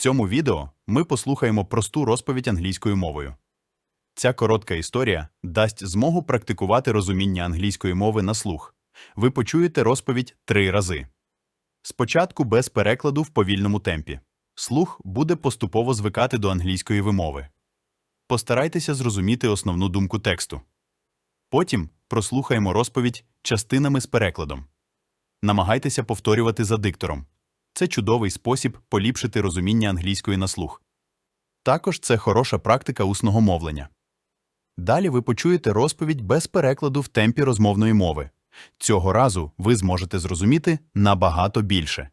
цьому відео ми послухаємо просту розповідь англійською мовою. Ця коротка історія дасть змогу практикувати розуміння англійської мови на слух. Ви почуєте розповідь три рази. Спочатку без перекладу в повільному темпі. Слух буде поступово звикати до англійської вимови. Постарайтеся зрозуміти основну думку тексту. Потім прослухаємо розповідь частинами з перекладом. Намагайтеся повторювати за диктором. Це чудовий спосіб поліпшити розуміння англійської на слух. Також це хороша практика усного мовлення. Далі ви почуєте розповідь без перекладу в темпі розмовної мови. Цього разу ви зможете зрозуміти набагато більше.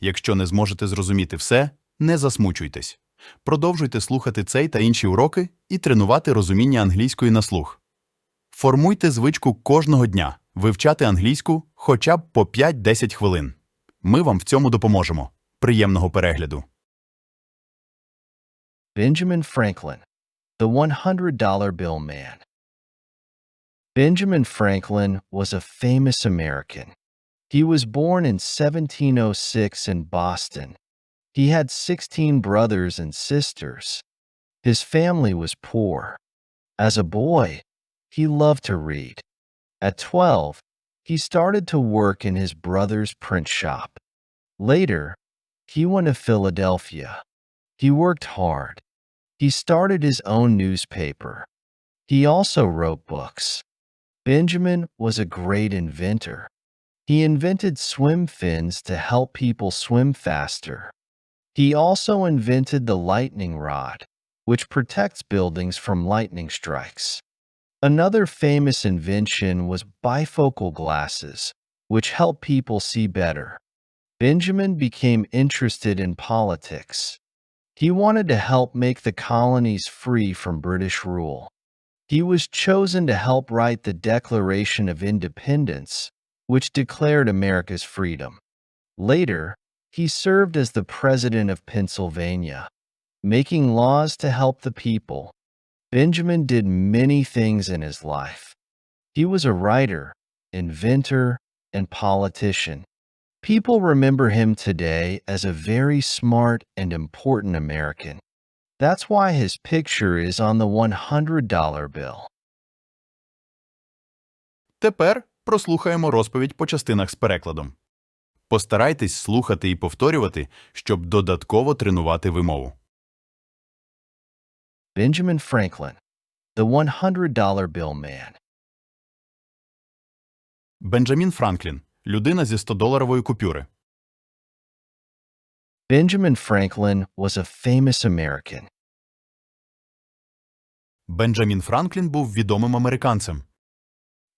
Якщо не зможете зрозуміти все, не засмучуйтесь. Продовжуйте слухати цей та інші уроки і тренувати розуміння англійської на слух. Формуйте звичку кожного дня вивчати англійську хоча б по 5-10 хвилин. Ми вам в цьому допоможемо. Приємного перегляду! Benjamin Franklin, the $100 Bill Man. Benjamin Franklin was a famous American. He was born in 1706 in Boston. He had 16 brothers and sisters. His family was poor. As a boy, he loved to read. At 12, he started to work in his brother's print shop. Later, he went to Philadelphia. He worked hard. He started his own newspaper. He also wrote books. Benjamin was a great inventor. He invented swim fins to help people swim faster. He also invented the lightning rod, which protects buildings from lightning strikes. Another famous invention was bifocal glasses, which help people see better. Benjamin became interested in politics. He wanted to help make the colonies free from British rule. He was chosen to help write the Declaration of Independence, which declared America's freedom. Later, he served as the President of Pennsylvania, making laws to help the people. Benjamin did many things in his life. He was a writer, inventor, and politician. People remember him today as a very smart and important American. That's why his picture is on the $100 bill. Тепер прослухаємо розповідь по частинах з перекладом. Постарайтесь слухати і повторювати, щоб додатково тренувати вимову. Benjamin Franklin, the $100 bill man. Бенджамін Франклін людина зі 100-доларової купюри. Benjamin Franklin was a famous American. Бенджамін Франклін був відомим американцем.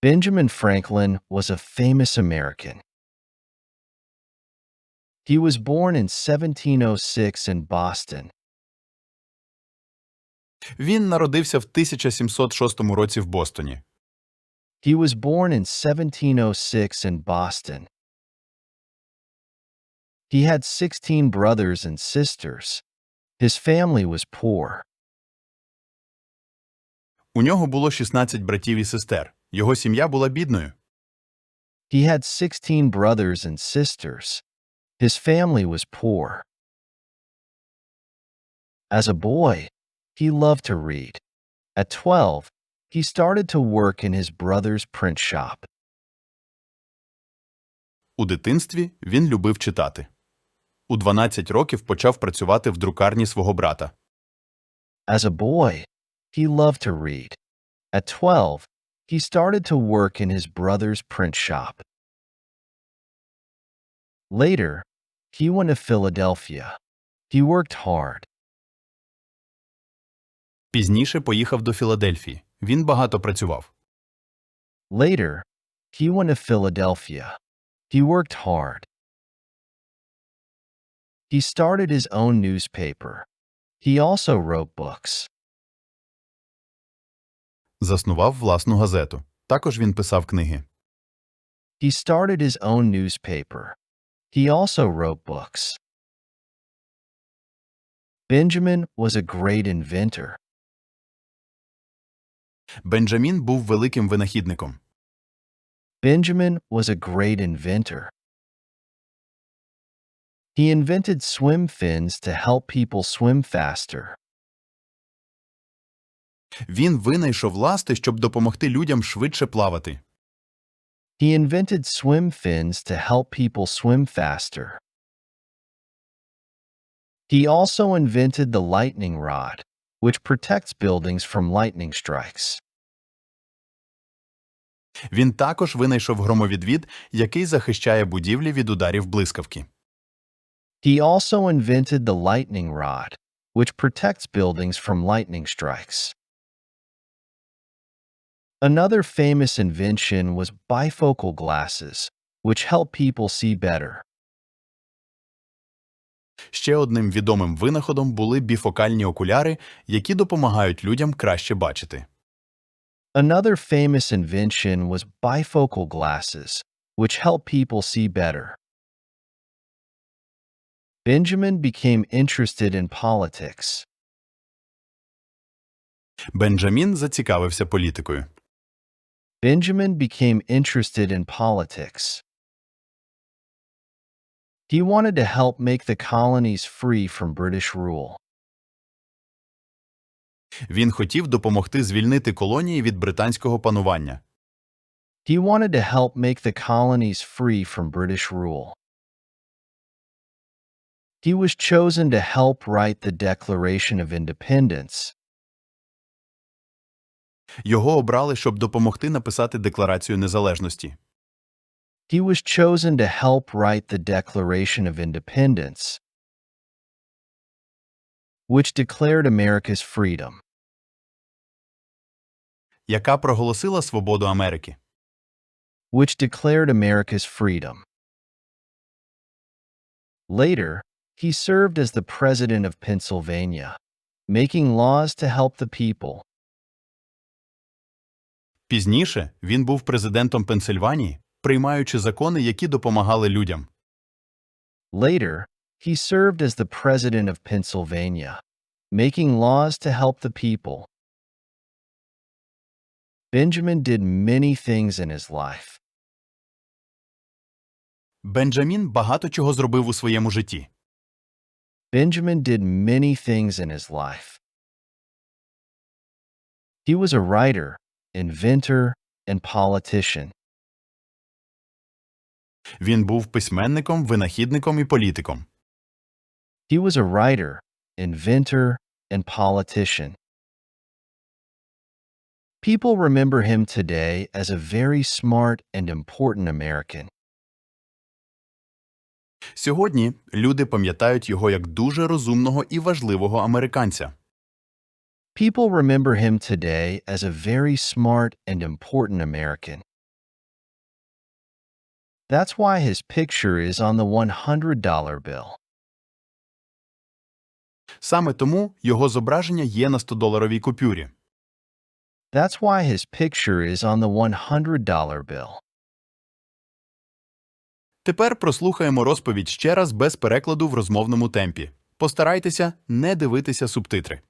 Benjamin Franklin was a famous American. He was born in 1706 in Boston. Він народився в 1706 році в Бостоні. He was born in 1706 in Boston. He had 16 brothers and sisters. His family was poor. У нього було 16 братів і сестер. Його сім'я була бідною. He had 16 brothers and sisters. His family was poor. As a boy, he loved to read. At 12, he started to work in his brother's print shop. У дитинстві він любив читати. У 12 років почав працювати в друкарні свого брата. As a boy, he loved to read. At 12, he started to work in his brother's print shop. Later, he went to Philadelphia. He worked hard. Пізніше поїхав до Філадельфії. Він багато працював. Later, he went to Philadelphia. He worked hard. He started his own newspaper. He also wrote books. Заснував власну газету. Також він писав книги. He started his own newspaper. He also wrote books. Benjamin was a great inventor. Бенджамін був великим винахідником. Benjamin was a great inventor. He invented swim fins to help people swim faster. Він винайшов ласти, щоб допомогти людям швидше плавати. He invented swim fins to help people swim faster. He also invented the lightning rod, which protects buildings from lightning strikes. Він також винайшов громовідвід, який захищає будівлі від ударів блискавки. He also invented the lightning rod, which protects buildings from lightning strikes. Another famous invention was bifocal glasses, which help people see better. Ще одним відомим винаходом були біфокальні окуляри, які допомагають людям краще бачити. Another famous invention was bifocal glasses, which help people see better. Benjamin became interested in politics. Бенджамін зацікавився політикою. Benjamin became interested in politics. He wanted to help make the colonies free from British rule. Він хотів допомогти звільнити колонії від британського панування. He wanted to help make the colonies free from British rule. He was chosen to help write the Declaration of Independence. Його обрали, щоб допомогти написати Декларацію незалежності. He was chosen to help write the Declaration of Independence, which declared America's freedom. яка проголосила свободу Америки. which declared America's freedom. Later, he served as the President of Pennsylvania, making laws to help the people. Пізніше він був президентом Пенсильванії, приймаючи закони, які допомагали людям. Later, he served as the President of Pennsylvania, making laws to help the people. Benjamin did many things in his life. Бенджамін багато чого зробив у своєму житті. Benjamin did many things in his life. He was a writer, inventor, and politician. Він був письменником, винахідником і політиком. He was a writer, inventor, and politician. People remember him today as a very smart and important American. Сьогодні люди пам'ятають його як дуже розумного і важливого американця. People remember him today as a very smart and important American. That's why his picture is on the $100 bill. Саме тому його зображення є на 100-доларовій купюрі. That's why his picture is on the $100 bill. Тепер прослухаємо розповідь ще раз без перекладу в розмовному темпі. Постарайтеся не дивитися субтитри.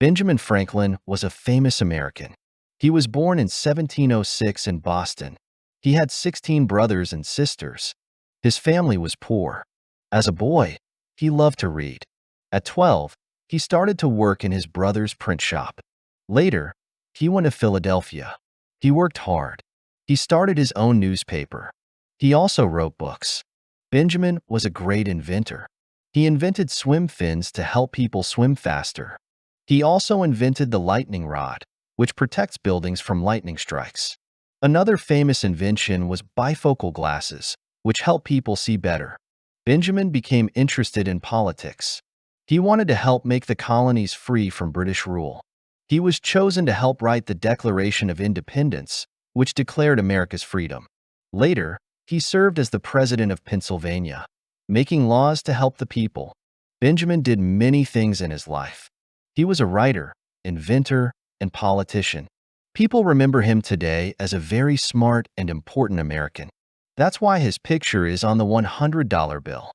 Benjamin Franklin was a famous American. He was born in 1706 in Boston. He had 16 brothers and sisters. His family was poor. As a boy, he loved to read. At 12, he started to work in his brother's print shop. Later, he went to Philadelphia. He worked hard. He started his own newspaper. He also wrote books. Benjamin was a great inventor. He invented swim fins to help people swim faster. He also invented the lightning rod, which protects buildings from lightning strikes. Another famous invention was bifocal glasses, which help people see better. Benjamin became interested in politics. He wanted to help make the colonies free from British rule. He was chosen to help write the Declaration of Independence, which declared America's freedom. Later, he served as the President of Pennsylvania, making laws to help the people. Benjamin did many things in his life. He was a writer, inventor, and politician. People remember him today as a very smart and important American. That's why his picture is on the $100 bill.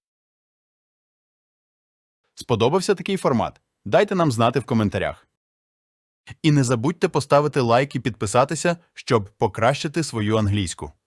Сподобався такий формат? Дайте нам знати в коментарях. І не забудьте поставити лайк і підписатися, щоб покращити свою англійську.